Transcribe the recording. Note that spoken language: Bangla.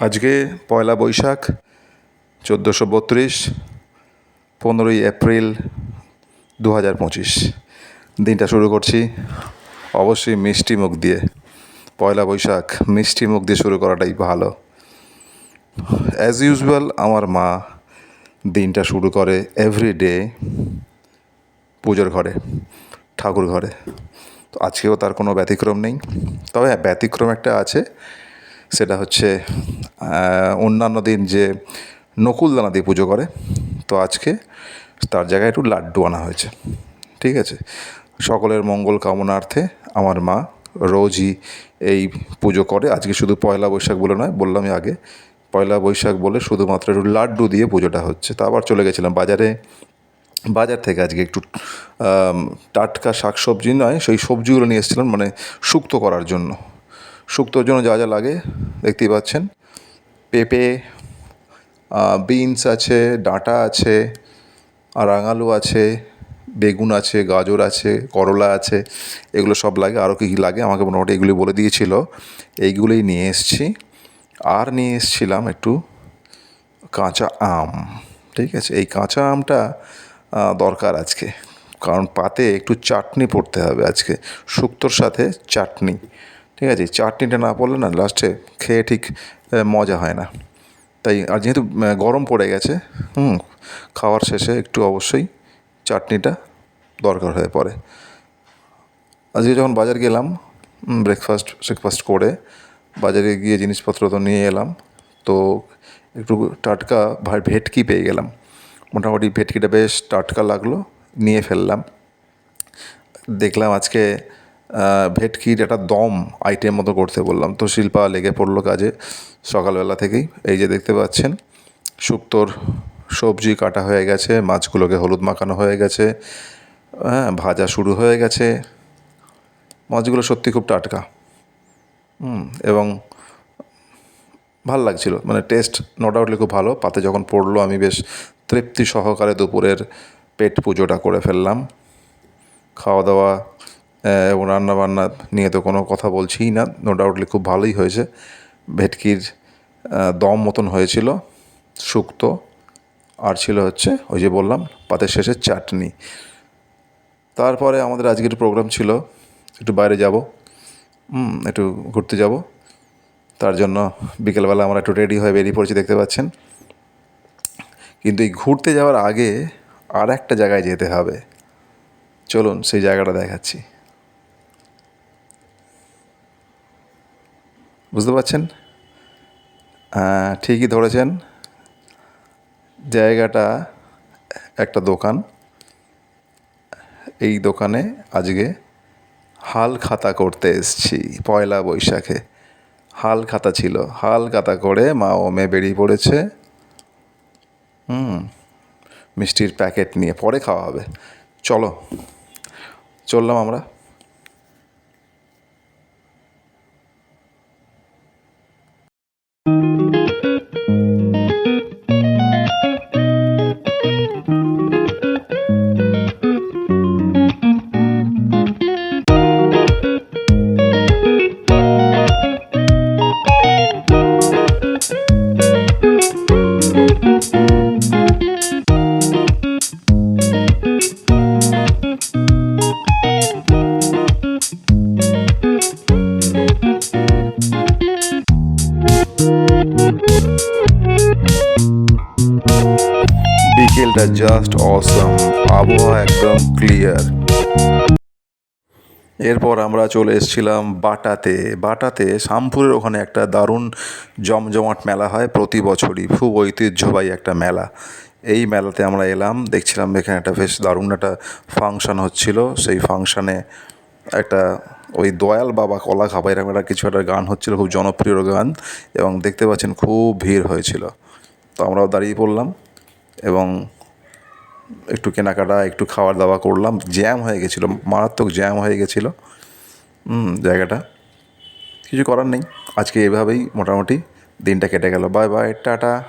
আজকে পয়লা বৈশাখ, চোদ্দোশো বত্রিশ, পনেরোই এপ্রিল দু হাজার পঁচিশ। দিনটা শুরু করছি অবশ্যই মিষ্টি মুখ দিয়ে। পয়লা বৈশাখ, মিষ্টি মুখ দিয়ে শুরু করাটাই ভালো। অ্যাজ ইউজুয়াল আমার মা দিনটা শুরু করে এভরিডে পুজোর ঘরে, ঠাকুর ঘরে। তো আজকেও তার কোনো ব্যতিক্রম নেই। তবে হ্যাঁ ব্যতিক্রম একটা আছে। সেটা হচ্ছে অন্যান্য দিন যে নকুলদানা দিয়ে পুজো করে, তো আজকে তার জায়গায় একটু লাড্ডু আনা হয়েছে। ঠিক আছে? সকলের মঙ্গল কামনার্থে আমার মা রোজই এই পুজো করে। আজকে শুধু পয়লা বৈশাখ বলে নয়, বললামই আগে, পয়লা বৈশাখ বলে শুধুমাত্র একটু লাড্ডু দিয়ে পুজোটা হচ্ছে। তা আবার চলে গেছিলাম বাজারে। বাজার থেকে আজকে একটু টাটকা শাক সবজি নয়, সেই সবজিগুলো নিয়ে এসেছিলাম মানে শুক্তো করার জন্য। শুক্তোর জন্য যা যা লাগে, দেখতেই পাচ্ছেন। পেঁপে বিনস আছে, ডাঁটা আছে রাঙালু আছে, বেগুন আছে, গাজর আছে, করলা আছে, এগুলো সব লাগে। আরও কী কী লাগে? আমাকে মোটামুটি এগুলি বলে দিয়েছিল। এইগুলোই নিয়ে এসেছি। আর নিয়ে এসেছিলাম একটু কাঁচা আম, ঠিক আছে? এই কাঁচা আমটা দরকার আজকে। কারণ পাতে একটু চাটনি পড়তে হবে আজকে। শুক্তোর সাথে চাটনি। ঠিক আছে, চাটনিটা না পড়লে না লাস্টে খেয়ে ঠিক মজা হয় না। তাই, আর যেহেতু গরম পড়ে গেছে, হুম, খাওয়ার শেষে একটু অবশ্যই চাটনিটা দরকার হয়ে পড়ে। আজকে যখন বাজার গেলাম ব্রেকফাস্ট ব্রেকফাস্ট করে বাজারে গিয়ে জিনিসপত্র তো নিয়ে এলাম, তো একটু টাটকা ভা- ভেটকি পেয়ে গেলাম। মোটামুটি ভেটকিটা বেশ টাটকা লাগল, নিয়ে ফেললাম। দেখলাম আজকে ভেটকির একটা দম আইটেম মতো করতে বললাম। তো শিল্পা লেগে পড়ল কাজে সকালবেলা থেকেই। এই যে দেখতে পাচ্ছেন, শুক্তোর সবজি কাটা হয়ে গেছে, মাছগুলোকে হলুদ মাখানো হয়ে গেছে হ্যাঁ ভাজা শুরু হয়ে গেছে। মাছগুলো সত্যি খুব টাটকা। হুম, এবং ভালো লাগছিল। মানে টেস্ট নো ডাউটলি খুব ভালো। পাতে যখন পড়ল, আমি বেশ তৃপ্তি সহকারে দুপুরের পেট পুজোটা করে ফেললাম। খাওয়া দাওয়া এবং রান্না বান্না নিয়ে তো কোনো কথা বলছিই না। নো ডাউটলি খুব ভালোই হয়েছে। ভেটকির দম মতন হয়েছিল, শুক্তো, আর ছিল হচ্ছে ওই যে বললাম, পাতের শেষে চাটনি। তারপরে আমাদের আজকের প্রোগ্রাম ছিল, একটু বাইরে যাব একটু ঘুরতে যাব। তার জন্য বিকেলবেলা আমরা একটু রেডি হয়ে বেরিয়ে পড়েছি, দেখতে পাচ্ছেন। কিন্তু এই ঘুরতে যাওয়ার আগে আর একটা জায়গায় যেতে হবে। চলুন সেই জায়গাটা দেখাচ্ছি। বুঝতে পারছেন? ঠিকই ধরেছেন। জায়গাটা একটা দোকান। এই দোকানে আজকে হাল খাতা করতে এসছি, পয়লা বৈশাখে। হাল খাতা ছিল। হাল খাতা করে মা ও মেয়ে বেরিয়ে পড়েছে। হুম, মিষ্টির প্যাকেট নিয়ে পরে খাওয়া হবে। চলো, চললাম আমরা। বিকেলটা জাস্ট অসম আবহাওয়া একদম ক্লিয়ার এরপর আমরা চলে এসেছিলাম বাটাতে। বাটাতে শামপুরের ওখানে একটা দারুণ জমজমাট মেলা হয় প্রতি বছরই। খুব ঐতিহ্যবাহী একটা মেলা। এই মেলাতে আমরা এলাম, দেখছিলাম এখানে একটা বেশ দারুণ একটা ফাংশন হচ্ছিল। সেই ফাংশানে একটা ওই দয়াল বাবা কলা খাবা, এরকম একটা কিছু একটা গান হচ্ছিল, খুব জনপ্রিয় গান এবং দেখতে পাচ্ছেন খুব ভিড় হয়েছিল। তো আমরাও দাঁড়িয়ে পড়লাম। এবং একটু কেনাকাটা, একটু খাওয়ার দাওয়া করলাম। জ্যাম হয়ে গেছিল, মারাত্মক জ্যাম হয়ে গেছিল। জায়গাটা। কিছু করার নেই। আজকে এভাবেই মোটামুটি দিনটা কেটে গেল। Bye bye, tata.